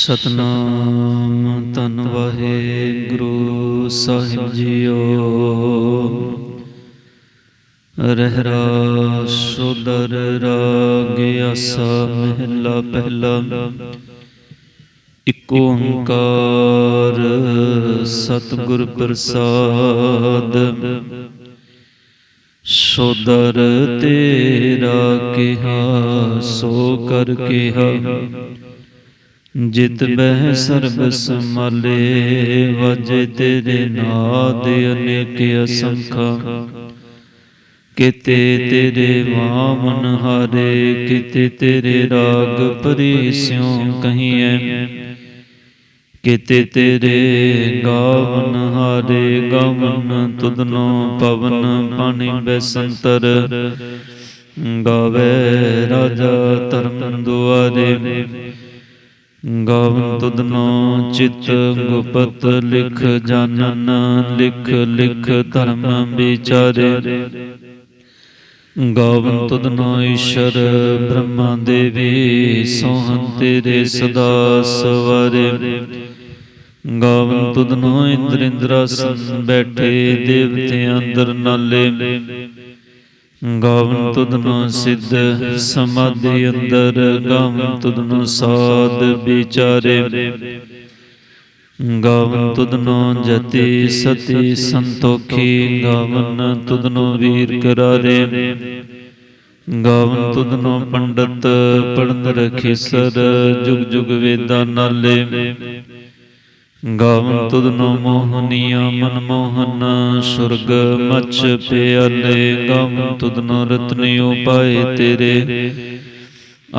ਸਤਨਾਮ ਤਨ ਵਾਹਿਗੁਰੂ ਸਾਹਿਬ ਜੀਓ। ਰਹਿਰਾ ਸੁਦਰ ਰਾਗ ਆਸਾ ਮਹਿਲਾ ਪਹਿਲਾ। ਇਕ ਓੰਕਾਰ ਸਤਿਗੁਰ ਪ੍ਰਸਾਦ। ਸੋਦਰ ਤੇਰਾ ਕਿਹਾ, ਸੋ ਕਰ ਕਿਹਾ। ਜਿਤ ਬਹਿ ਸਰਬ ਸਮਾਲੇ ਵਜੇ ਤੇਰੇ ਨਾਦ ਅਨੇਕ ਅਸੰਖਾ। ਕਿਤੇ ਤੇਰੇ ਵਾਮਨ ਹਾਰੇ ਕਿਤੇ ਤੇਰੇ ਰਾਗ ਪਰਿਸਿਉ ਕਹੀਐ। ਕਿਤੇ ਤੇਰੇ ਗਾਵਨ ਹਾਰੇ ਗਾਵਨ ਤੁਧਨੋ ਪਵਨ ਪਾਣੀ ਬੈਸੰਤਰ। ਗਾਵੇ ਰਾਜਾ ਧਰਮ ਦੁਆਰੇ। ਗਾਵਨ ਤੁਧਨੋ ਚਿਤ ਗੁਪਤ ਲਿਖ ਜਾਣਨ ਲਿਖ ਲਿਖ ਧਰਮ ਵਿਚਾਰੇ। ਗਾਵਨ ਤੁਧਨੋ ਈਸ਼ਰ ਬ੍ਰਹਮਾ ਦੇਵੀ ਸੋਹੰ ਤੇਰੇ ਸਦਾ ਸਵਾਰੇ। ਗਾਵਨ ਤੁਧਨੋ ਇੰਦਰ ਇੰਦਰਾਸਨ ਬੈਠੇ, ਦੇਵਤੇ ਅੰਦਰ ਨਾਲੇ। ਗਾਵਨ ਤੁਧਨੋ ਸਿੱਧ, ਸਮਾਧੀ ਅੰਦਰ, ਗਾਵਨ ਤੁਧਨੋ ਸਾਧ ਵਿਚਾਰੇ। ਗਾਵਨ ਤੁਧਨੋ ਜਤੀ ਸਤੀ ਸੰਤੋਖੀ, ਗਾਵਨ ਤੁਧਨੋ ਵੀਰ ਕਰਾਰੇ। ਗਾਵਨ ਤੁਧਨੋ ਪੰਡਤ ਪੜਨ ਰਖੀਸਰ ਜੁਗ ਜੁਗ ਵੇਦਾਂ ਨਾਲੇ। ਗਾਵਨ ਤੁਧਨੋ ਮੋਹਨੀਆ, ਮਨ ਮੋਹਨ, ਸੁਰਗ ਮਛ ਪਿਆਲੇ। ਗਾਵਨ ਤੁਧਨੋ ਰਤਨਿਓ ਪਾਏ ਤੇਰੇ।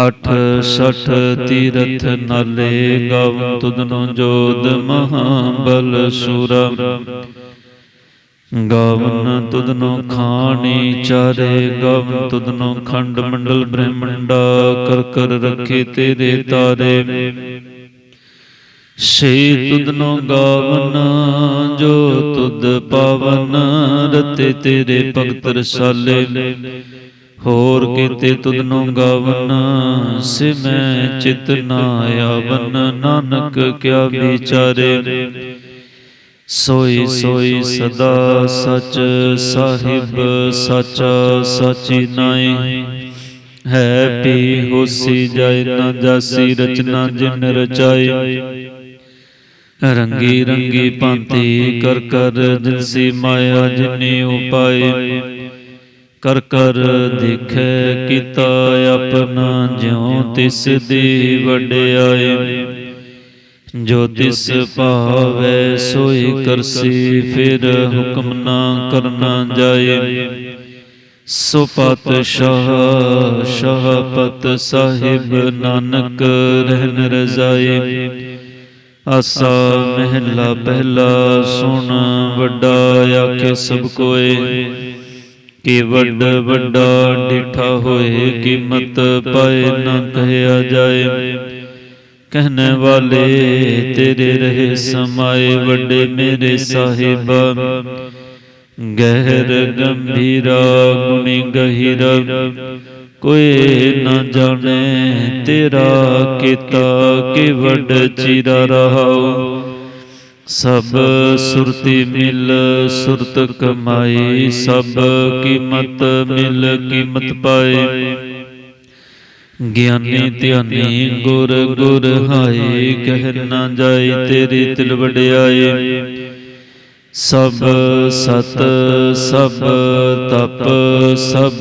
ਅਠ ਸਠ ਤੀਰਥ ਨਾਲੇ। ਗਾਵਨ ਤੁਧਨੋ ਜੋਦ ਮਹਾਬਲ ਸੂਰਾ ਗਾਵਨ ਤੁਧਨੋ ਖਾਣੀ ਚਾਰੇ। ਗਾਵਨ ਤੁਧਨੋ ਖੰਡ ਮੰਡਲ ਬ੍ਰਹਮੰਡਾ। ਕਰ ਕਰ ਰੱਖੇ ਤੇਰੇ ਤਾਰੇ। ਸੇ ਤੁਧਨੋ ਗਾਵਨ, ਜੋ ਤੁਧ ਪਾਵਨ, ਰਤੇ ਤੇਰੇ ਭਗਤ ਰਸਾਲੇ। ਹੋਰ ਕੀਤੇ ਤੁਧਨੋ ਗਾਵਨ, ਸੇ ਮੈਂ ਚਿਤ ਨਾ ਆਵਨ, ਨਾਨਕ ਕਿਆ ਵਿਚਾਰੇ। ਸੋਈ ਸੋਈ ਸਦਾ ਸਚ ਸਾਹਿਬ, ਸਚਾ ਸਚੀ ਨਾਈ ਹੈ ਪੀ ਹੋਸੀ ਜਾਏ ਨਾ ਜਾਸੀ ਰਚਨਾ ਜਿਨ ਰਚਾਈ ਰੰਗੀ ਰੰਗੀ ਭਾਂਤੀ ਕਰ ਕਰ ਦਿਲਸੀ ਮਾਇਆ ਜਿਨੇ ਉਪਾਏ ਕਰ ਕਰ ਦੇਖੈ ਕੀਤਾ ਆਪਣਾ ਜਿਉ ਤਿਸ ਦੀ ਵਡਿਆਈ। ਜੋ ਤਿਸ ਭਾਵੈ ਸੋਈ ਕਰਸੀ, ਫਿਰ ਹੁਕਮ ਨਾ ਕਰਨਾ ਜਾਏ ਸੋ ਪਾਤਸ਼ਾਹ, ਸ਼ਾਹਪਤ ਸਾਹਿਬ ਨਾਨਕ ਰਹਿਨ ਰਜਾਏ ਆਸਾ ਮਹਿਲਾ ਪਹਿਲਾ ਸੁਣ, ਵੱਡਾ ਆਖੇ ਸਭ ਕੋਏ। ਕਿ ਵੱਡ ਵੱਡਾ ਡਿਠਾ ਹੋਏ, ਕੀਮਤ ਪਾਏ ਨਾ ਕਹਿਆ ਜਾਏ। ਕਹਿਣੇ ਵਾਲੇ, ਤੇਰੇ ਰਹੇ ਸਮਾਏ, ਵੱਡੇ ਮੇਰੇ ਸਾਹਿਬਾ। ਗਹਿਰ ਗੰਭੀਰਾ, ਗੁਣੀ ਗਹਿਰਾ। ਕੋਈ ਨਾ ਜਾਣੇ ਤੇਰਾ ਕੀਤਾ ਕਿ ਵੱਡ ਚੀਰਾ ਰਹਾਉ। ਸਭ ਸੁਰਤੀ ਮਿਲ, ਸੁਰਤ ਕਮਾਈ, ਸਭ ਕੀਮਤ ਮਿਲ, ਕੀਮਤ ਪਾਏ। ਗਿਆਨੀ ਧਿਆਨੀ ਗੁਰ ਗੁਰ ਹਾਏ, ਕਹਿ ਨਾ ਜਾਏ ਤੇਰੀ ਤਿਲ ਵਡਿਆਏ। ਸਭ ਸਤ, ਸਭ ਤਪ, ਸਭ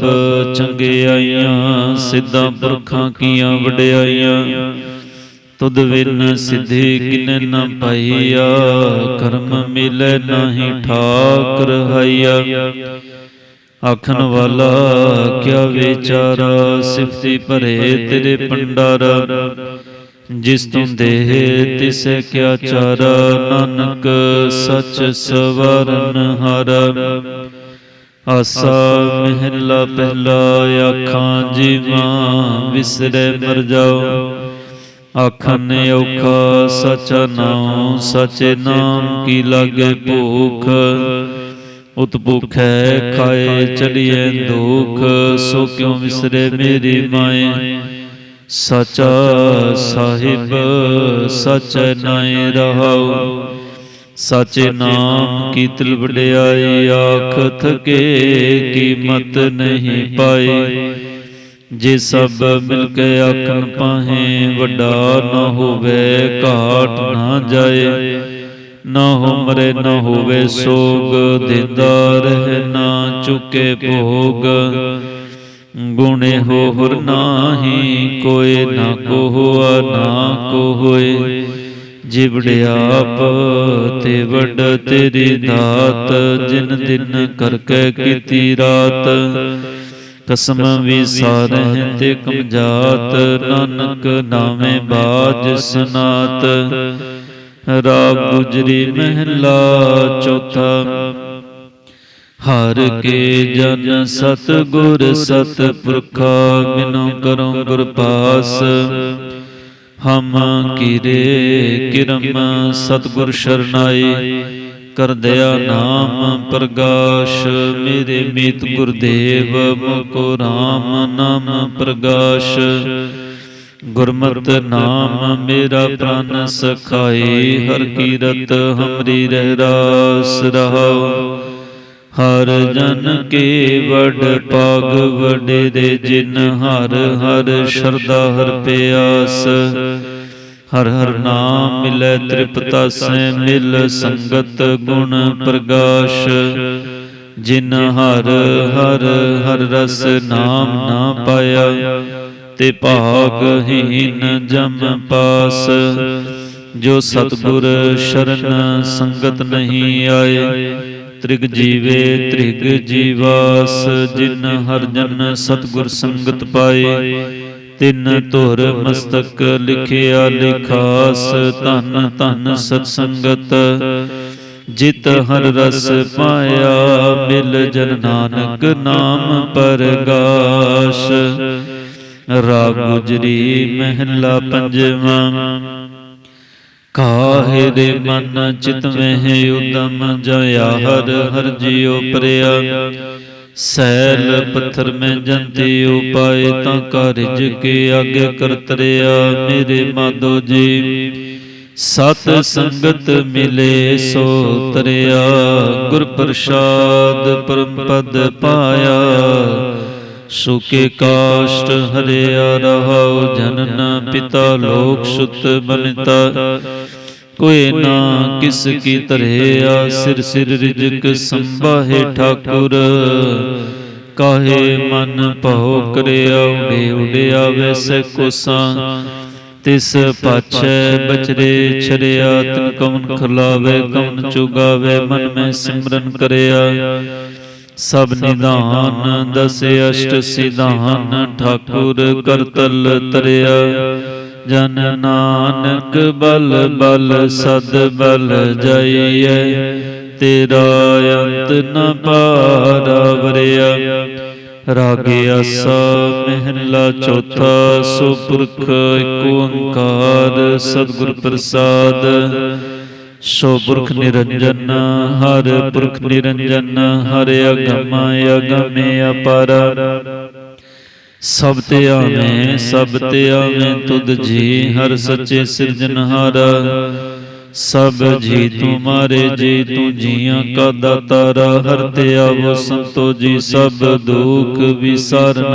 ਚੰਗਿਆਈਆਂ ਸਿੱਧਾਂ ਪੁਰਖਾਂ ਕੀਆਂ ਵਡਿਆਈਆਂ। ਤੁਧ ਵਿਨ ਸਿੱਧੀ ਕਿਨੇ ਨਾ ਪਾਈਆ, ਕਰਮ ਮਿਲੇ ਨਾਹੀ ਠਾਕ ਰਹਾਈਆ ਆਖਣ ਵਾਲਾ, ਕਿਆ ਵਿਚਾਰਾ ਸਿਫਤੀ ਭਰੇ ਤੇਰੇ ਪੰਡਾਰਾ ਜਿਸ ਤੁਮ ਦੇਹ ਤਿਸੈ ਕਿਆ ਚਾਰਾ ਨਾਨਕ ਸਚ ਸਵਰਨ ਹਾਰਾ ਆਸਾ ਮਹਿਲਾ ਪਹਿਲਾ ਆਖਾਂ ਜੀਵਾਂ ਵਿਸਰੇ ਮਰ ਜਾਓ। ਆਖਨ ਔਖਾ ਸਚਾ ਨਾਮ ਸਚੇ ਨਾਮ ਕੀ ਲਾਗੇ ਭੂਖ? ਉਤਪੁਖੈ ਖਾਏ ਚਲੀਏ ਦੁਖ ਸੋ ਕਿਉ ਵਿਸਰੇ ਮੇਰੀ ਮਾਏ? ਸਚਾ ਸਾਹਿਬ, ਸਚੈ ਨਾਏ ਰਹਾਉ। ਸਾਚੇ ਨਾਮ ਕੀ ਤਿਲ ਵਡਿਆਈ ਆਖ ਥਕੇ ਕੀਮਤ ਨਹੀਂ ਪਾਈ। ਜੇ ਸਭ ਮਿਲ ਕੇ ਆਖਣ ਪਾਹੇ, ਵੱਡਾ ਨਾ ਹੋਵੇ, ਘਾਟ ਨਾ ਜਾਏ। ਨਾ ਹੋਮਰੇ ਨਾ ਹੋਵੇ ਸੋਗ, ਦਿੰਦਾ ਰਹਿ ਨਾ ਚੁਕੇ ਭੋਗ। ਗੁਣੇ ਹੋਰ ਹੁਰ ਨਾਹੀ ਕੋਏ ਨਾ ਕੋ ਹੋਆ ਨਾ ਕੋ ਹੋਏ ਜਿਵੜਿ ਆਪ ਤੇ ਵੱਡ ਤੇਰੀ ਦਾਤ, ਜਿਨ ਦਿਨ ਕਰਕੇ ਕੀਤੀ ਰਾਤ। ਕਸਮ ਵੀ ਸਾਰਹਿ ਤੇ ਕਮਜਾਤ, ਨਾਨਕ ਨਾਮੇ ਬਾਜ ਸਨਾਤ। ਰਾਗ ਗੁਜਰੀ ਮਹਿਲਾ, ਚੌਥਾ ਹਰ ਕੇ ਜਨ ਸਤ ਗੁਰ ਸਤ ਪੁਰਖਾ ਬਿਨੋ ਕਰੋ ਗੁਰ ਪਾਸ। ਹਮ ਕੀਰੇ ਕਿਰਮ ਸਤਗੁਰ ਸ਼ਰਨਾਈ। ਕਰ ਦਇਆ ਨਾਮ ਪ੍ਰਗਾਸ਼ ਮੇਰੇ ਮੀਤ ਗੁਰਦੇਵ ਮੁਕੋ RAM ਨਾਮ ਪ੍ਰਗਾਸ਼। ਗੁਰਮਤਿ ਨਾਮ ਮੇਰਾ ਪ੍ਰਾਨ ਸਖਾਈ ਹਰ ਕੀਰਤ ਹਮਰੀ ਰਹਿ ਰਾਸ ਰਹਾਉ। ਹਰ ਜਨ ਕੇ ਵਡ ਪਾਗ ਵਡੇ ਦੇ ਜਿਨ ਹਰ ਹਰ ਸ਼ਰਦਾ ਹਰ ਪਿਆਸ। ਹਰ ਹਰ ਨਾਮ ਮਿਲੈ ਤ੍ਰਿਪਤਾ ਸੈ ਮਿਲ ਸੰਗਤ ਗੁਣ ਪ੍ਰਗਾਸ਼। ਜਿਨ ਹਰ ਹਰ ਹਰ ਰਸ ਨਾਮ ਨਾ ਪਾਇਆ, ਤੇ ਭਾਗਹੀਨ ਜਮ ਪਾਸ। ਜੋ ਸਤਗੁਰ ਸ਼ਰਨ ਸੰਗਤ ਨਹੀਂ ਆਏ ਤ੍ਰਿਗ ਜੀਵੇ, ਤ੍ਰਿਗ ਜੀਵਾਸ, ਜਿਨ ਹਰ ਜਨ ਸਤਗੁਰ ਸੰਗਤ ਪਾਏ। ਤਿਨ ਧੁਰ ਮਸਤਕ ਲਿਖਿਆ ਲਿਖਾਸ, ਧਨ ਧਨ ਸਤ ਸੰਗਤ ਜਿਤ ਹਰ ਰਸ ਪਾਇਆ, ਮਿਲ ਜਨ ਨਾਨਕ ਨਾਮ ਪਰਗਾਸ਼। ਰਾਗ ਗੁਜਰੀ ਮਹਿਲਾ ਪੰਜਵਾਂ। ਕਾਹੇ ਦੇ ਮਨ ਚਿਤ ਮਹਿ ਉਦਮ ਜਇਆ, ਹਰ ਹਰ ਜਿਉ ਪ੍ਰਿਆ। ਸੈਲ ਪੱਥਰ ਮੈਂ ਜੰਤੀ ਉਪਾਏ ਤਾਂ ਕਾਰਜ ਕੇ ਆਗੇ ਕਰਤਰਿਆ, ਮੇਰੇ ਮਾਧੋ ਜੀ। ਸਤ ਸੰਗਤ ਮਿਲੇ ਸੋ ਤਰਿਆ, ਗੁਰ ਪ੍ਰਸਾਦ ਪਰਮ ਪਦ ਪਾਇਆ। ਸੁਕੇ ਕਾਸ਼ਟ ਹਰਿਆ ਰਹਾਉ ਜਨਨ ਪਿਤਾ ਲੋਕ ਸੁਤ ਬਨਤਾ। ਕੋਈ ਨਾ ਕਿਸ ਕੀ ਧਰਿਆ, ਸਿਰ ਸਿਰ ਰਿਜਕ ਸੰਭਾਹੇ ਠਾਕੁਰ। ਕਾਹੇ ਮਨ ਭਉ ਕਰਿਆ, ਉਡੇ ਉਡਿਆ ਵੈਸੇ ਸੇ ਕੋਸਾਂ। ਤਿਸ ਪਾਛੈ ਬਚਰੇ ਛਰਿਆ, ਤਿਨ ਕਵਨ ਖਲਾਵੇ, ਕਵਨ ਚੁਗਾਵੇ, ਮਨ ਮੈਂ ਸਿਮਰਨ ਕਰਿਆ। ਸਭ ਨਿਧਾਨ ਦਸ ਅਸ਼ਟ ਸਿਧਾਨ ਠਾਕੁਰ ਕਰਤਲ ਤਰਿਆ। ਜਨ ਨਾਨਕ ਬਲ ਬਲ ਸਦ ਬਲ ਜਾਈਐ। ਤੇਰਾ ਅੰਤ ਨ ਪਾਰਵਰਿਆ ਰਾਗੇ ਆਸਾ ਮਹਿਲਾ ਚੌਥਾ ਸੋ ਪੁਰਖ ਏਕ ਓੰਕਾਰ ਸਤਿਗੁਰ ਪ੍ਰਸਾਦ। ਸੋ ਪੁਰਖ ਨਿਰੰਜਨ, ਹਰ ਪੁਰਖ ਨਿਰੰਜਨ, ਹਰ ਅਗਮ ਅਗਮੇ ਅਪਰ। ਸਭ ਤੇ ਆਵੇਂ, ਸਭ ਤੇ ਆਵੇਂ ਤੁਧ ਜੀ, ਹਰ ਸੱਚੇ ਸਿਰਜਨਹਾਰ ਸਭ ਜੀ ਤੁਮਾਰੇ ਜੀ ਤੂੰ ਜੀਆਂ ਕਾ ਦਾਤਾਰਾ। ਹਰ ਤੇ ਆਵੋ ਸੰਤੋ ਜੀ, ਸਭ ਦੁਖ ਵਿਸਾਰਨ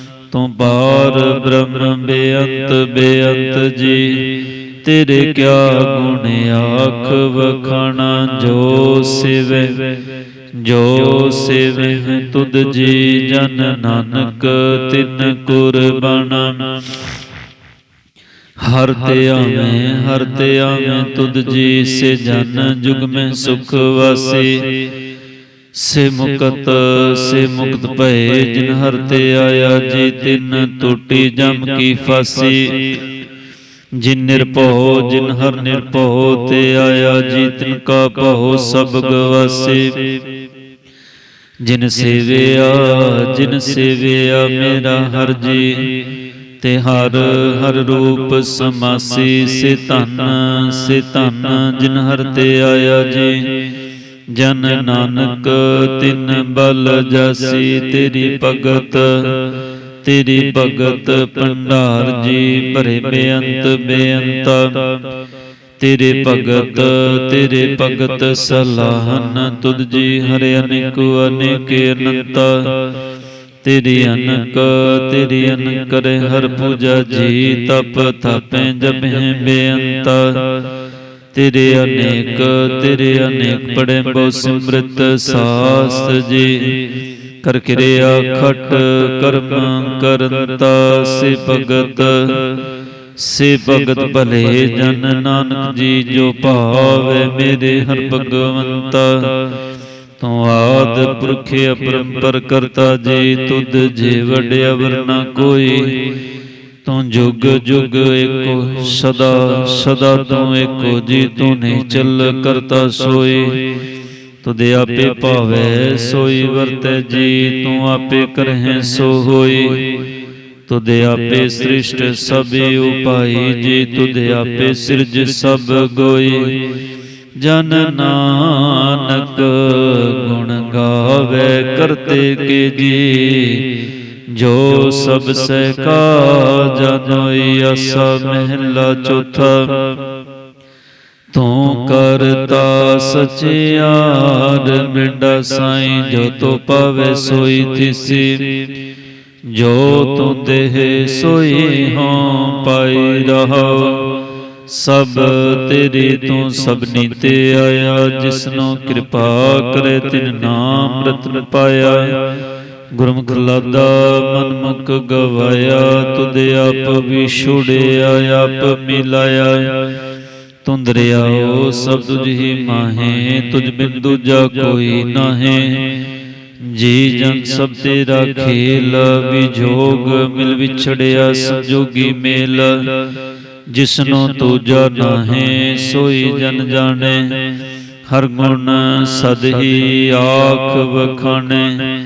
ਤੂੰ ਪਾਰ ਬ੍ਰਹਮ ਬੇਅੰਤ ਬੇਅੰਤ ਜੀ, ਤੇਰੇ ਕਿਆ ਗੁਣ ਆਖ ਵਖਾਣਾ ਜੋ ਸਿਵੇ ਜੋ ਸਿਵੇ ਤੁਧ ਜੀ, ਜਨ ਨਾਨਕ ਤਿਨ ਕੁਰਬਾਨਾ ਹਰ ਤੇ ਆਵੇਂ, ਹਰ ਤੇ ਆਵੇਂ ਤੁਧ ਜੀ, ਸੇ ਜਨ ਜੁਗ ਮੈਂ ਸੁਖ ਵਾਸੀ। ਸੇ ਮੁਕਤ ਸੇ ਮੁਕਤ ਭਏ ਜਿਨ ਹਰ ਤੇ ਆਇਆ, ਜੀ ਤਿਨ ਟੂਟੀ ਜਮ ਕੀ ਫਾਸੀ। ਜਿਨ ਨਿਰਭਉ, ਜਿਨ ਹਰ ਨਿਰਭਉ ਤੇ ਆਇਆ, ਜੀ ਤਿਨ ਕਾ ਭਉ ਸਭ ਗਵਾਸੀ। ਜਿਨ ਸੇਵਿਆ ਜਿਨ ਸੇਵਿਆ ਮੇਰਾ ਹਰ ਜੀ, ਤੇ ਹਰ ਹਰ ਰੂਪ ਸਮਾਸੀ। ਸੇ ਧਨ ਸੇ ਧਨ ਜਿਨ ਹਰ ਤੇ ਆਇਆ, ਜੀ। ਜਨ ਨਾਨਕ, ਤਿਨ ਬਲ ਜਾਸੀ, ਤੇਰੀ ਭਗਤ ਤੇਰੀ ਭਗਤ ਭੰਡਾਰ ਜੀ, ਭਰੇ ਬੇਅੰਤ ਬੇਅੰਤਾ। ਤੇਰੇ ਭਗਤ ਤੇਰੇ ਭਗਤ ਸਲਾਹਨ, ਤੁਧ ਜੀ ਹਰਿ ਅਨੇਕ ਅਨੇਕ ਅਨੰਤਾ ਤੇਰੀ ਅਨਕ ਤੇਰੀ ਅਨਕ, ਹਰ ਪੂਜਾ ਜੀ, ਤਪ ਤਪੈ ਜਪੈ ਬੇਅੰਤਾ। ਤੇਰੇ ਅਨੇਕ ਤੇਰੇ ਅਨੇਕ ਪੜੇ ਬੋ ਸਿਮਰਤ ਸਾਸਤ ਜੀ। ਕਰ ਕਿਰਿਆ ਖਟ, ਕਰਮ ਕਰੰਤਾ ਸੇ ਭਗਤ ਸੇ ਭਗਤ ਭਲੇ ਜਨ ਨਾਨਕ ਜੀ ਜੋ ਭਾਵੇ ਮੇਰੇ ਹਰ ਭਗਵੰਤਾ। ਤੂੰ ਆਦ ਪੁਰਖ ਅਪਰੰਪਰ ਕਰਤਾ ਜੀ, ਤੁਧ ਜੇ ਵਡਿਆ ਵਰਨਾ ਕੋਈ। ਤੂੰ ਜੁਗ ਜੁਗ ਏਕੋ ਸਦਾ ਸਦਾ ਤੂੰ ਏਕੋ ਜੀ ਤੂੰ ਨਹੀਂ ਚੱਲ ਕਰਤਾ ਸੋਈ। ਤੁਧ ਆਪੇ ਭਾਵੇ ਸੋਈ, ਵਰਤੈ ਜੀ ਤੂੰ ਆਪੇ ਕਰਹਿ ਸੋ ਹੋਈ ਤੁਧ ਆਪੇ ਸ੍ਰਿਸ਼ਟ ਸਭ ਉਪਾਈ, ਜੀ ਤੁਧ ਆਪੇ ਸਿਰਜ ਸਭ ਗੋਈ। ਜਨ ਨਾਨਕ ਗੁਣ ਗਾਵੇ ਕਰਤੇ ਕੇ ਜੀ। ਜੋ ਸਭ ਸਹਿ ਕਾ ਜਨੋਈ ਅਸਾ ਮਹਿਲਾ ਚੌਥਾ। ਤੂੰ ਕਰਤਾ ਸਚਿਆਰ ਮਿੰਡਾ ਸਾਈਂ ਜੋ ਤੋ ਪਾਵੇ ਸੋਈ ਤਿਸੀ ਜੋ ਤੂੰ ਦੇਹ ਸੋਈ ਹੋਂ ਪਾਈ ਰਹਾਉ ਸਭ ਤੇਰੀ ਤੂੰ ਸਭਨੀ ਤੇ ਆਇਆ ਜਿਸਨੋ ਕਿਰਪਾ ਕਰੇ ਤਿਨ ਨਾਮ ਰਤਨ ਪਾਇਆ। ਗੁਰਮੁਖ ਲਾਦਾ ਮਨਮੁਖ ਗਵਾਇਆ, ਤੁਧ ਆਪ ਵਿਛੁੜਿਆ ਆਪ ਮਿਲਾਇਆ। ਤੁਮ ਦਰਿਆਓ ਸਭ ਤੁਝ ਹੀ ਮਾਹੇ, ਤੁਝ ਬਿਨ ਦੂਜਾ ਕੋਈ ਨਾਹੀ। ਜੀ ਜਨ ਸਭ ਤੇਰਾ ਖੇਲ ਵਿਜੋਗ ਮਿਲ ਵਿਛੜਿਆ ਸੰਜੋਗੀ ਮੇਲ। ਜਿਸਨੋ ਤੂਜਾ ਨਾਹੇ, ਸੋਈ ਜਨ ਜਾਣੇ। ਹਰ ਗੁਣ ਸਦ ਹੀ ਆਖ ਵਖਾਣੇ।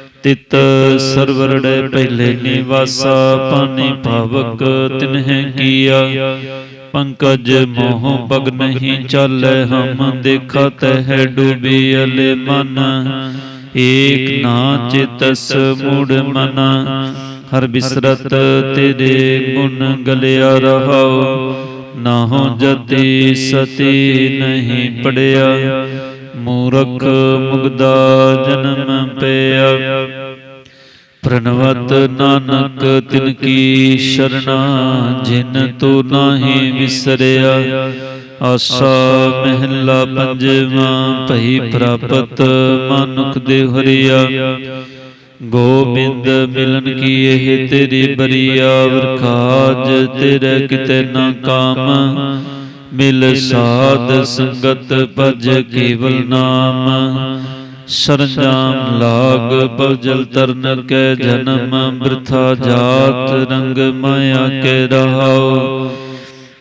ਤਿਤ ਸਰਵਰੜੇ ਪਹਿਲੇ ਨਿਵਾਸਾ, ਪਾਣੀ ਭਾਵਕ ਤਿਨਹਿ ਕੀਆ। ਪੰਕਜ ਮੋਹ ਪਗ ਨਹੀਂ ਚਾਲੈ, ਹਮ ਦੇਖਤ ਹੈ ਡੂਬੀ ਅਲੇ ਮਨ। ਏਕ ਨਾ ਚਿਤਸ ਮੂੜ ਮਨ। ਹਰ ਬਿਸਰਤ ਤੇਰੇ ਗੁਣ ਗਲਿਆ ਰਹਾਉ। ਨਾਹੋ ਜਤੀ ਸਤੀ ਨਹੀਂ ਪੜਿਆ। ਮੂਰਖ ਮੁਗਦਾ ਜਨਮ ਪਿਆ। ਪ੍ਰਣਵਤ ਨਾਨਕ ਤਿਨ ਕੀ ਸ਼ਰਣਾ, ਜਿਨ ਤੂੰ ਨਾਹੀ ਵਿਸਰਿਆ। ਆਸਾ ਮਹਿਲਾ ਪੰਜਵਾਂ, ਭਈ ਪ੍ਰਾਪਤ ਮਨੁਖ ਦੇ ਹਰੀਆ ਗੋਬਿੰਦ ਮਿਲਨ ਕੀ ਇਹ ਤੇਰੀ ਬਰੀਆ, ਵਰਖਾਜ ਤੇਰੇ ਕਿਤੇ ਨਾ ਕਾਮ। ਮਿਲ ਸਾਧ ਸੰਗਤ ਭਜ ਕੇਵਲ ਨਾਮ। ਸਰਜਾਮ ਲਾਗ ਬਜਲ ਤਰਨ ਕੈ ਜਨਮ ਬ੍ਰਿਥਾ ਜਾਤ ਰੰਗ ਮਾਇਆ ਕੇ ਰਹਾਉ।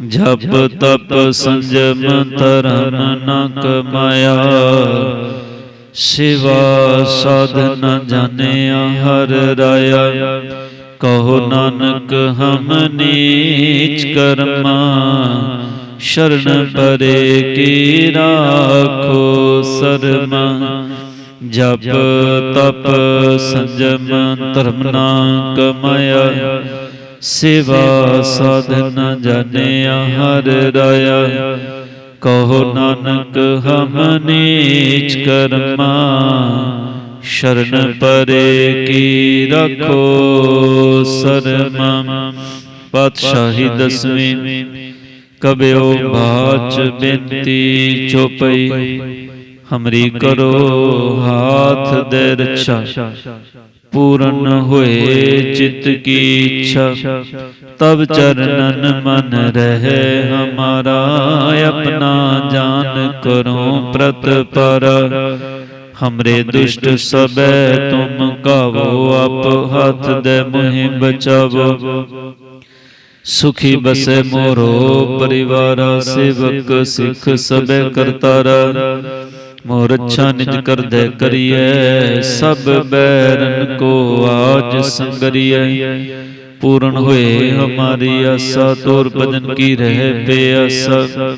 ਜਪ ਤਪ ਸੰਜਮ ਧਰਮ ਨ ਕਮਾਇਆ। ਸਿਵਾ ਸਾਧਨ ਜਾਣਿਆ ਹਰ ਰਾਇਆ। ਕਹੋ ਨਾਨਕ ਹਮ ਨੀਚ ਕਰਮਾ। ਸ਼ਰਨ ਪਰੇ ਕੀ ਰਾਖੋ ਸਰਮਾ? ਜਪ ਤਪ ਸੰਜਮ ਧਰਮ ਨਾ ਕਮਾਇਆ। ਸੇਵਾ ਸਾਧਨ ਜਾਣਿਆ ਹਰ ਰਾਇਆ। ਕਹੋ ਨਾਨਕ ਹਮ ਨੀਚ ਕਰਮਾ। ਸ਼ਰਨ ਪਰੇ ਕੀ ਰਖੋ ਸ਼ਰਮ? ਪਾਤਸ਼ਾਹੀ ਦਸਵੀਂ ਕਬਿਓ ਬਾਚ ਬੇਨਤੀ ਚੋਪਈ ਹਮਰੀ ਕਰੋ ਹਾਥ ਦੇ ਰੱਛਾ। ਪੂਰਨ ਹੋਏ ਚਿਤ ਕੀ ਇੱਛਾ। ਤਬ ਚਰਨਨ ਮਨ ਰਹਿ ਹਮਾਰਾ। ਆਪਣਾ ਜਾਨ ਕਰੋ ਪ੍ਰਤ ਪਰ। ਹਮਰੇ ਦੁਸ਼ਟ ਸਬੈ ਤੁਮ ਕਾਵੋ। ਆਪ ਹੱਥ ਦੇ ਮੋਹਿ ਬਚਾਵੋ। ਸੁਖੀ ਬਸੈ ਮੋਰੋ ਪਰਿਵਾਰਾ ਸੇਵਕ ਸਿੱਖ ਸਬੈ ਕਰਤਾਰਾ। ਮੋਰ ਅੱਛਾ ਨਿਜ ਕਰਦੈ ਕਰੀਐ ਸਭ ਬੈਰਨ ਕੋ ਆਜ ਸੰਗਰੀਐ। ਪੂਰਨ ਹੋਏ ਹਮਾਰੀ ਆਸਾ ਤੋਰ ਭਜਨ ਕੀ ਰਹਿ ਪਿਆਸਾ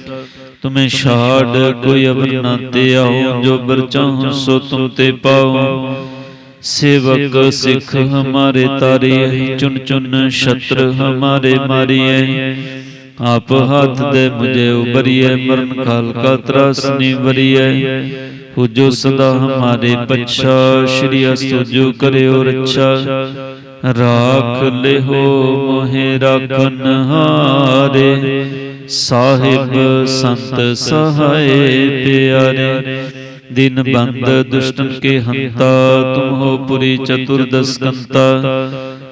ਤੁਮੇ ਛਾੜ ਕੋਈ ਅਵਰ ਨਾ ਤੇ ਆਉ ਜੋ ਬਰ ਚਾਹੁ ਸੋ ਤੁਮ ਤੇ ਪਾਉ ਸੇਵਕ ਸਿੱਖ ਹਮਾਰੇ ਤਾਰੀਏ ਚੁਨ ਚੁਨ ਛਤਰ ਹਮਾਰੇ ਮਾਰੀਏ ਆਪ ਹੱਥ ਦੇ ਮੁਝੇ ਉਬਰੀਏ ਮਰਨ ਕਾਲ ਕਾ ਤਰਾਸ ਨਿਵਰੀਏ ਹੁਜੋ ਸਦਾ ਹਮਾਰੇ ਪਛਾ ਸ਼੍ਰੀ ਅਸੁਜੋ ਕਰਿਓ ਰੱਛਾ। ਰਾਖ ਲਿਹੋ ਮੋਹਿ ਰਾਖਨ ਹਾਰੇ। ਸਾਹਿਬ ਸੰਤ ਸਹਾਏ ਪਿਆਰੇ। ਦਿਨ ਬੰਦ ਦੁਸ਼ਟਨ ਕੇ ਹੰਤਾ, ਤੁਮ ਹੋ ਪੁਰੀ ਚਤੁਰਦਸ ਕੰਤਾ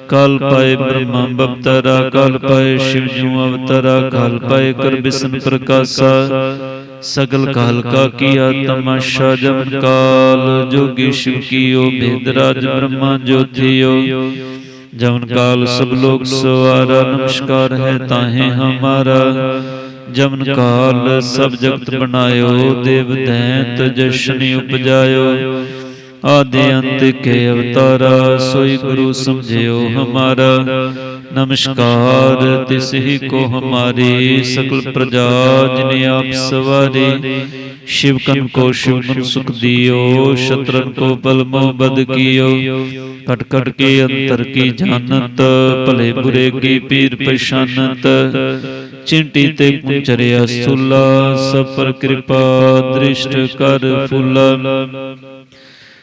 ਕਲ ਪਾਏ ਬ੍ਰਹਮਾ ਬਪਤਰਾ, ਕਲ ਪਾਏ ਸ਼ਿਵ ਜੂ ਅਵਤਰਾ, ਕਲ ਪਾਏ ਕਰ ਬਿਸਨ ਪ੍ਰਕਾਸ਼ਾ। ਸਗਲ ਕਾਲ ਕਾ ਕੀਆ ਤਮਾਸ਼ਾ ਜਮਨ ਕਾਲ, ਜੋਗੀ ਸ਼ਿਵ ਕੀਓ, ਭੇਦ ਰਾਜ ਬ੍ਰਹਮਾ ਜੋਤਿਓ ਜਮਨ ਕਾਲ ਸਭ ਲੋਕ ਸਵਾਰਾ, ਨਮਸਕਾਰ ਹੈ ਤਾਹੇ ਹਮਾਰਾ। ਜਮਨ ਕਾਲ ਸਭ ਜਗਤ ਬਣਾਇਓ ਦੇਵ ਦੈਂਤ ਜਸ਼ਨ ਉਪਜਾਇਓ। ਆਦਿ ਅੰਤ ਕੇ ਅਵਤਾਰਾ ਸੋਈ ਗੁਰੂ ਸਮਝਿਓ ਹਮਾਰਾ। ਨਮਸਕਾਰ ਤਿਸ ਹੀ ਕੋ ਹਮਾਰੀ ਸਕਲ ਪ੍ਰਜਾ ਜਿਨੇ ਆਪ ਸਵਾਰੀ। शिव कन को शिव मन सुख दियो शत्रन को बल मोह बद कियो कट कट के अंतर की जानत भले बुरे की पीर पहचानत चिंटी ते कुंचरिया सुला सब पर कृपा दृष्ट कर फुला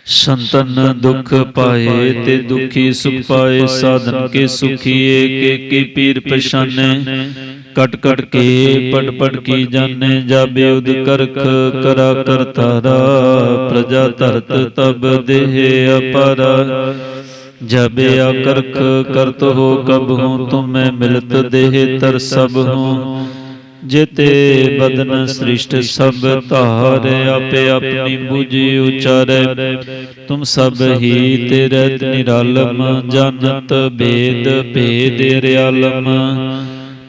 ਸੰਤਨ ਦੁਖ ਪਾਏ ਤੇ ਦੁਖੀ ਸੁਖ ਪਾਏ ਸਾਧਨ ਕੇ ਸੁਖੀਏ ਕੇ ਕੀ ਪੀਰ ਪਛਾਨੈ ਕਟ ਕਟ ਕੇ ਪੜ ਪੜ ਕੀ ਜਾਣੈ ਜਾਬੇ ਉਦ ਕਰਖ, ਕਰਾ ਕਰਤਾਰਾ ਪ੍ਰਜਾ ਧਰਤ ਤਬ ਦੇਹ ਅਪਾਰਾ। ਜਬੇ ਆਕਰਖ ਕਰਤ ਹੋ ਕਬ ਹੂੰ, ਤੁਮੈ ਮਿਲਤ ਦੇਹ ਤਰ ਸਭ ਹੂੰ। ਜਿਤੇ ਬਦਨ ਸ੍ਰਿਸ਼ਟ ਸਭ ਧਾਰੇ, ਆਪੇ ਆਪਣੀ ਬੁਝੀ ਉਚਾਰੇ। ਤੁਮ ਸਭ ਹੀ ਤੇਰੇ ਨਿਰਾਲਮ ਜਾਣਤ ਭੇਦ ਭੇਦ, ਰਿਆਲਮ।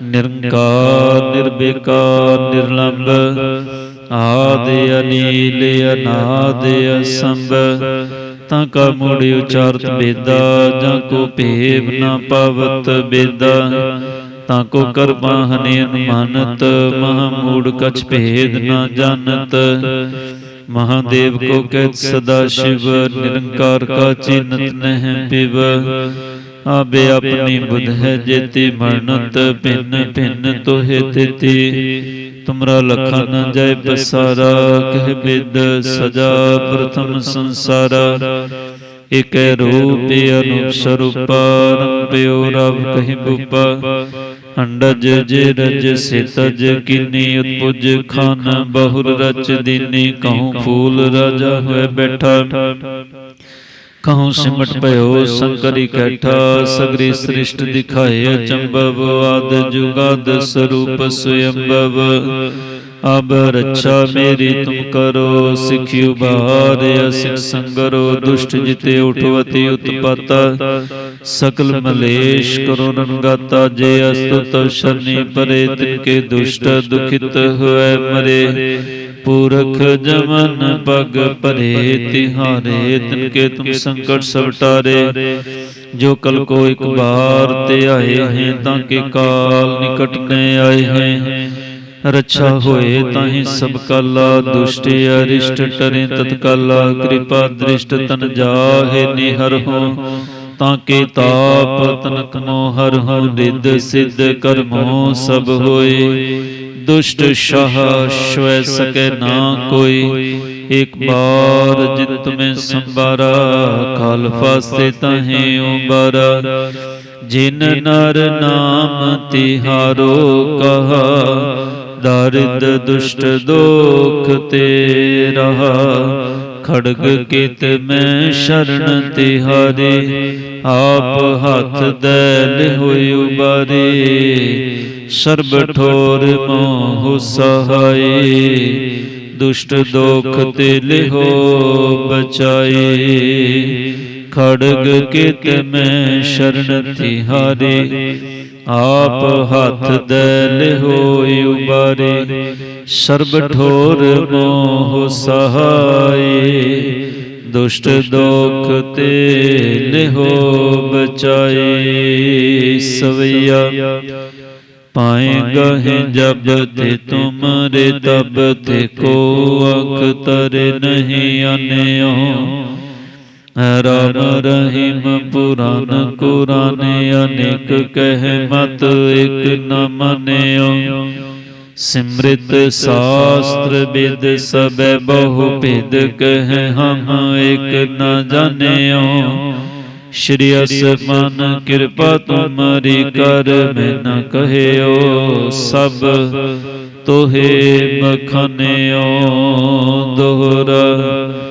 ਨਿਰੰਕਾਰ ਨਿਰਬੇਕਾਰ ਨਿਰਲੰਭ, ਆਦਿ ਅਨੀਲ, ਅਨਾਦ ਅਸੰਭ। ਤਾਂ ਕਾ ਮੂੜੀ ਉਚਾਰਤ ਬੇਦਾ ਜਾਂ ਕੋ ਭੇਵ ਨਾ ਪਾਵਤ ਬੇਦਾ ਤਾਂ ਕੋ ਕਰਮਾ ਹਨੇ ਮਾਨਤ ਮਹਾ ਮੂੜ ਕਛ ਭੇਦ ਨਾ ਜਾਣਤ। ਮਹਾਦੇਵ ਕੋ ਸਦਾ ਸ਼ਿਵ ਨਿਰੰਕਾਰ ਕਾ ਚਿੰਤ ਨਹਿ ਪਿਵ। ਆਬੇ ਆਪਣੀ ਬੁਧ ਹੈ ਜੇਤੀ ਮਰਨਤ ਭਿੰਨ ਭਿੰਨ ਤੋਹਿ ਤਿਤੀ ਤੁਮਰਾ ਲਖਾ ਨ ਜੈ ਬਸਾਰਾ ਕਹਿ ਬਿਦ ਸਜਾ ਪ੍ਰਥਮ ਸੰਸਾਰਾ। ਇਕੈ ਰੂਪ ਅਨੂਪ ਸਰੂਪਾ ਰੰਪਿਓ ਰਵ ਕਹੀ ਬੂਪਾ। ਅੰਡਜ ਜੇ ਰਜ ਸਿਤਜ ਕਿਨੀ ਉਤਪੁਜ ਖਾਨ ਬਹੁਰ ਰਚ ਦਿਨੀ ਕਹੂੰ ਫੂਲ ਰਾਜਾ ਹੋਏ ਬੈਠਾ। ਕਹੂੰ ਸਿਮਟ ਭਇਓ ਸੰਕਰੀ ਕੈਠਾ, ਸਗਰੀ ਸ੍ਰਿਸ਼ਟ ਦਿਖਾਏ ਅਚੰਭਵ, ਆਦ ਜੁਗਾਦ ਸਰੂਪ ਸੁਯੰਭਵ। ਅਬ ਰੱਛਾ ਮੇਰੀ ਤੁਮ ਕਰੋ ਸਿਖਿ ਉਬਾਰਿ ਸਿਖ ਸੰਗਰੋ, ਦੁਸ਼ਟ ਜਿਤੇ ਉਠਵਤੀ ਉਤਪਤ। ਸਕਲ ਮਲੇਸ਼ ਕਰੋ ਰੰਗਾਤਾ, ਜੇ ਅਸਤੁਤ ਸ਼ਰਨੀ ਪਰੇ, ਤਿਨ ਕੇ ਦੁਸ਼ਟ ਦੁਖਿਤ ਹੋਏ ਮਰੇ। ਪੁਰਖ ਜਮਨ ਪਗ ਭਰੇ, ਤਿਹਾਰੇ, ਤਿਨ ਕੇ ਤੁਮ ਸੰਕਟ ਸਭ ਟਾਰੇ। ਜੋ ਕਲ ਕੋ ਇੱਕ ਬਾਰ ਤੇ ਆਏ ਹੈ, ਤਾਂ ਕੇ ਕਾਲ ਨਿਕਟ ਨੇ ਆਏ ਹੈ। ਰੱਛਾ ਹੋਏ ਤਾਹੀਂ ਸਭ ਕਾਲਾ, ਦੁਸ਼ਟ ਅਰਿਸ਼ਟ ਟਰੇ ਤਤਕਾਲਾ, ਕਿਰਪਾ ਦ੍ਰਿਸ਼ਟ ਤਨ ਜਾਹੇ ਨਿਹਰ ਹੋ, ਤਾਂ ਕੇ ਤਾਪ ਤਨਕ ਮੋ ਹਰ ਹੋ ਰਿੱਧ ਸਿੱਧ ਕਰਮੋ ਸਭ ਹੋਏ। ਦੁਸ਼ਟ ਸ਼ਾਹ ਸ਼ਵੈ ਸਕੈ ਨਾ ਕੋਈ, ਇੱਕ ਬਾਰ ਜਿਨ ਤੁਮੇ ਸੰਬਾਰਾ ਕਾਲ ਫਾਸੇ ਤਾਹੇ ਉਬਾਰਾ ਜਿਨ ਨਰ ਨਾਮ ਤਿਹਾਰੋ ਕਹਾ ਦਾਰਿਦ ਦੁਸ਼ਟ ਦੁਖ ਤੇ ਰਹਾ ਖੜਗ ਕੀਤ ਮੈਂ ਸ਼ਰਨ ਤਿਹਾਰੇ, ਆਪ ਹੱਥ ਦੇ ਲਿਹੋਇ ਉਬਾਰੇ, ਸਰਬ ਠੋਰ ਮੋਹ ਸਹਾਏ, ਦੁਸ਼ਟ ਦੁਖ ਤੇ ਲਿਹੋ ਬਚਾਏ, ਖੜਗ ਕਿਤ ਮੈਂ ਸ਼ਰਨ ਤਿਹਾਰੇ ਆਪ ਹੱਥ ਦੇ ਲਿਹੋਇ ਉਬਾਰੇ ਸਰਬ ਠੋਰ ਮੋਹ ਸਹਾਏ ਦੁਸ਼ਟ ਦੋਖ ਤੇ ਲਿਹੋ ਬਚਾਏ ਸਵਈਆ। ਪਾਏ ਗਹਿ ਜਬ ਤੇ ਤੁਮਰੇ ਤਬ ਤੇ ਕੋ ਅਖ ਤਰ ਨਹੀਂ ਅਨਿਓ। ਰਾਮ ਰਹੀਮ ਪੁਰਾਨ ਕੁਰਾਨ ਅਨੇਕ ਕਹਿ ਮਤ ਇਕ ਨ ਮੰਨਿਓ। ਸਿਮ੍ਰਿਤ ਸ਼ਾਸਤਰ ਵਿਦ ਸਬੈ ਬਹੁ ਭਿਦ ਕਹਿ ਹਮ ਇਕ ਨ ਜਾਣਿਓ। ਸ਼੍ਰੀ ਅਸਮਾਨ ਕਿਰਪਾ ਤੁਮਰੀ ਕਰ ਮੈਂ ਨ ਕਹਿਓ ਸਭ ਤੋਹੇ ਬਖਨਿਓ ਦੋਹਰਾ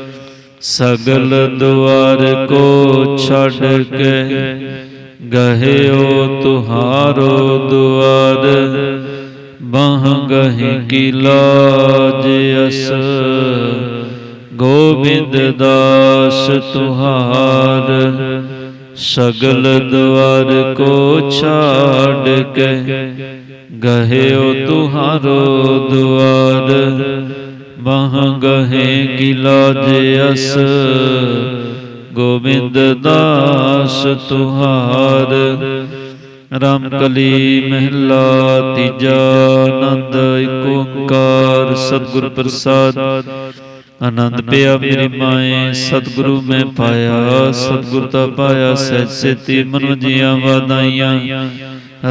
ਸਗਲ ਦੁਆਰ ਕੋ ਛੱਡ ਕੇ ਗਹਿਓ ਤੁਹਾਰੋ ਦੁਆਰ। ਬਾਹ ਗਹਿ ਕੀ ਲਾਜ ਅਸ। ਗੋਬਿੰਦ ਦਾਸ ਤੁਹਾਰ। ਸਗਲ ਦੁਆਰ ਕੋ ਛਾੜ ਕੇ ਗਹਿਓ ਤੁਹਾਰੋ ਦੁਆਰ। ਬਾਹ ਗਹੇ ਜੇ ਅਸ ਗੋਬਿੰਦ ਦਾਸ ਤੁਹਾਰ ਰਾਮ ਕਲੀ ਮਹਿਲਾ ਤੀਜਾ ਆਨੰਦ ਏਕ ਓੰਕਾਰ, ਸਤਿਗੁਰ ਪ੍ਰਸਾਦ ਆਨੰਦ ਪਿਆ ਮੇਰੀ ਮਾਏ ਸਤਿਗੁਰੂ ਮੈਂ ਪਾਇਆ ਸਤਿਗੁਰ ਤਾ ਪਾਇਆ ਸਹਿਜ ਸੇਤੀ ਮਨ ਜੀਆਂ ਵਾਦਾਈਆਂ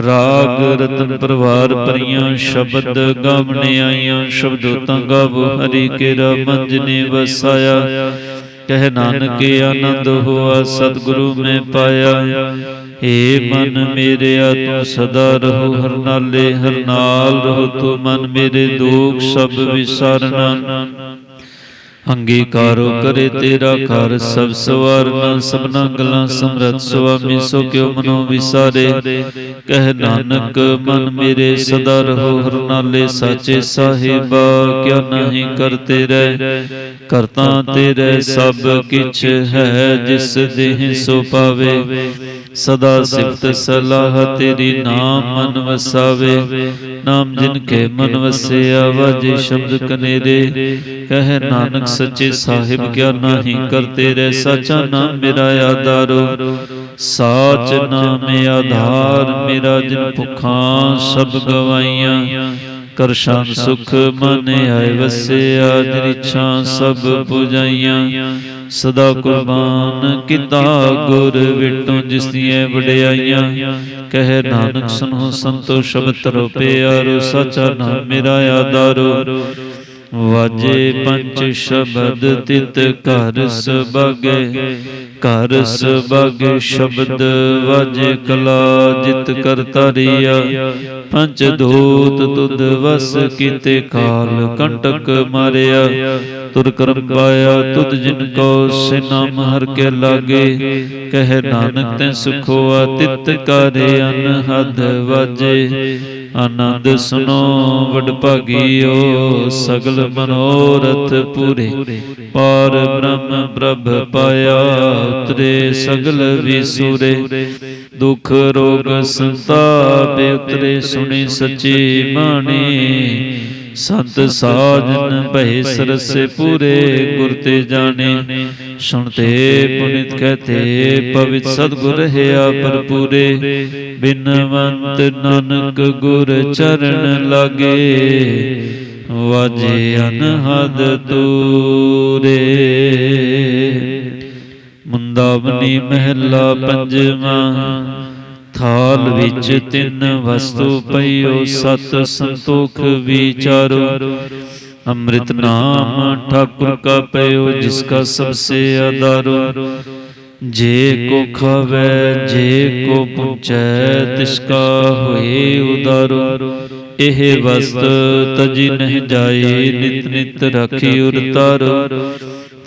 ਰਾਗ ਰਤਨ ਪਰਵਾਰ ਪਰੀਆਂ ਸ਼ਬਦ ਗਾਵਣੇ ਆਈਆਂ ਸ਼ਬਦੋ ਤਾਂ ਗਾਵ ਹਰੀ ਕੇਰਾ ਮੰਜਨੇ ਵਸਾਇਆ। ਕਹਿ ਨਾਨਕ ਆਨੰਦ ਹੋਆ ਸਤਿਗੁਰੂ ਮੈਂ ਪਾਇਆ। ਏ ਮਨ ਮੇਰਿਆ ਤੂੰ ਸਦਾ ਰਹੋ ਹਰ ਨਾਲੇ ਹਰ ਨਾਲ ਰਹੋ ਤੂੰ ਮਨ ਮੇਰੇ ਦੁਖ ਸਭ ਵਿਸਾਰਨਾ। ਅੰਗੀਕਾਰੋ ਕਰੇ ਤੇਰਾ ਘਰ, ਸਭ ਸਵਾਰਨਾ, ਸਭਨਾ ਗੱਲਾਂ ਸਮਰਤ ਸੁਆਮੀ, ਸੋ ਕਿਉ ਮਨੋ ਵਿਸਾਰੇ। ਕਹਿ ਨਾਨਕ, ਮਨ ਮੇਰੇ ਸਦਾ ਰਹੋ, ਹਰ ਸਾਚੇ ਸਾਹਿਬਾ ਕਿਆ ਨਹੀਂ ਕਰਤੇ ਰਹਿ। ਕਰਤਾ ਤੇਰੇ ਸਭ ਕਿਛ ਹੈ, ਜਿਸ ਦੇਹ ਸੋ ਪਾਵੇ। ਸਦਾ ਸਿਫਤ ਸਲਾਹ ਤੇਰੀ ਨਾਮ ਮਨ ਵਸਾਵੇ। ਨਾਮ ਜਿਨ ਕੇ ਮਨ ਵਸਿਆ, ਵਾਜੇ ਸ਼ਬਦ ਕਨੇਰੇ। ਕਹਿ ਨਾਨਕ ਸੱਚੇ ਸਾਹਿਬ ਕਿਆ ਨਾਹੀ ਕਰਤੇ ਰਹਿ ਸਾਚਾ ਨਾਮ ਮੇਰਾ ਆਧਾਰੋ ਸਾਚ ਨਾਮ ਆਧਾਰ ਮੇਰਾ ਜਿਨ ਭੁਖਾਂ ਸਭ ਗਵਾਈਆਂ ਕਰ ਸ਼ਾਨ ਸੁਖ ਮਨ ਆਏ ਵਸਿਆ ਜਿਰਿਛਾ ਸਭ ਪੁਜਾਈਆਂ। ਸਦਾ ਕੁਰਬਾਨ ਕੀਤਾ ਗੁਰ ਵਿਟੋ ਜਿਸ ਦੀਆਂ ਵਡਿਆਈਆਂ। ਕਹਿ ਨਾਨਕ ਸੁਨੋ ਸੰਤੋ ਸ਼ਬਦ ਤਰੋ ਪਿਆਰੋ ਸਚਾ ਨਾਮ ਮੇਰਾ ਆਧਾਰੋ। ਵਾਜੇ ਪੰਜ ਸ਼ਬਦ ਤਿਤ ਘਰ ਸਬਗੇ ਘਰ ਸਬਗੇ ਸ਼ਬਦ ਵਾਜੇ ਕਲਾ ਜਿਤ ਕਰਤਾਰੀਆ ਪੰਚ ਧੂਤ ਤੁਧ ਵਸ ਕੀਤੇ ਕਾਲ ਕੰਟਕ ਮਾਰਿਆ। ਤੁਰ ਕਰਮ ਪਾਇਆ, ਤੁਧ ਜਿਨ ਕੋ ਸੇ ਹਰ ਕੇ ਲਾਗੇ। ਕਹਿ ਨਾਨਕ ਤੈ ਸੁਖੋਆ, ਤਿਤ ਕਰੇ ਅਨਹਦ ਵਾਜੇ। ਆਨੰਦ ਸੁਨੋ, ਵਡ ਭਾਗੀਓ, ਸਗਲ ਮਨੋਰਥ ਪੂਰੇ। ਪਾਰ ਬ੍ਰਹਮ ਪ੍ਰਭ ਪਾਇਆ, ਉਤਰੇ ਸਗਲ ਵਿਸੂਰੇ ਦੁਖ ਰੋਗ ਸੰਤਾਪ ਉਤਰੇ, ਸੁਣੀ ਸੱਚੀ ਬਾਣੀ। ਸੰਤ ਸਾਜਨ ਭੈ ਸਰਸੇ ਪੂਰੇ ਗੁਰ ਤੇ ਜਾਣੇ। ਸੁਣਤੇ ਪੁਨਿਤ ਕਹਤੇ ਪਵਿੱਤ ਸਤਗੁਰ ਹਿਆ ਪਰਪੂਰੇ ਬਿਨਵੰਤ ਨਾਨਕ ਗੁਰ ਚਰਨ ਲਾਗੇ। ਵਾਜੇ ਅਨਹਦ ਤੂਰੇ ਮੁੰਦਾਵਨੀ ਮਹਿਲਾ ਪੰਜਵਾਂ। ਥਾਲ ਵਿੱਚ ਤਿੰਨ ਵਸਤੂ ਪਈਓ ਸਤ ਸੰਤੋਖ ਵਿਚਾਰੋ ਅੰਮ੍ਰਿਤ ਨਾਮ ਠਾਕੁਰ ਕਾ ਪਇਓ ਜਿਸ ਕਾ ਸਭ ਸੇ ਆਧਾਰੋ। ਜੇ ਕੋ ਖਾਵੇ ਜੇ ਕੋ ਪੁੰਚੈ ਤਿਸ ਕਾ ਹੋਏ ਉਦਾਰੋ। ਇਹ ਵਸਤ ਤਜੀ ਨਹਿ ਜਾਏ ਨਿਤ ਨਿਤ ਰਾਖੀ ਉਰ ਤਾਰੋ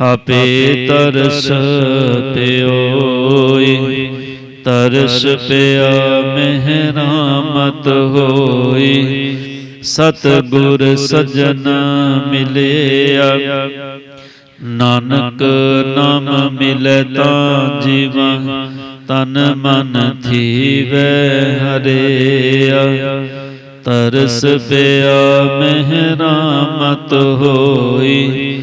ਆਪੇ ਤਰਸ ਪਿਓਈ। ਤਰਸ ਪਿਆ ਮਹਿਰਾਮਤ ਹੋਈ। ਸਤ ਗੁਰ ਸਜਣ ਮਿਲਿਆ। ਨਾਨਕ ਨਾਮ ਮਿਲੈ ਤਾਂ ਜੀਵਾ। ਤਨ ਮਨ ਥੀਵੈ ਹਰਿਆ। ਤਰਸ ਪਿਆ ਮਹਿਰਾਮਤ ਹੋਈ।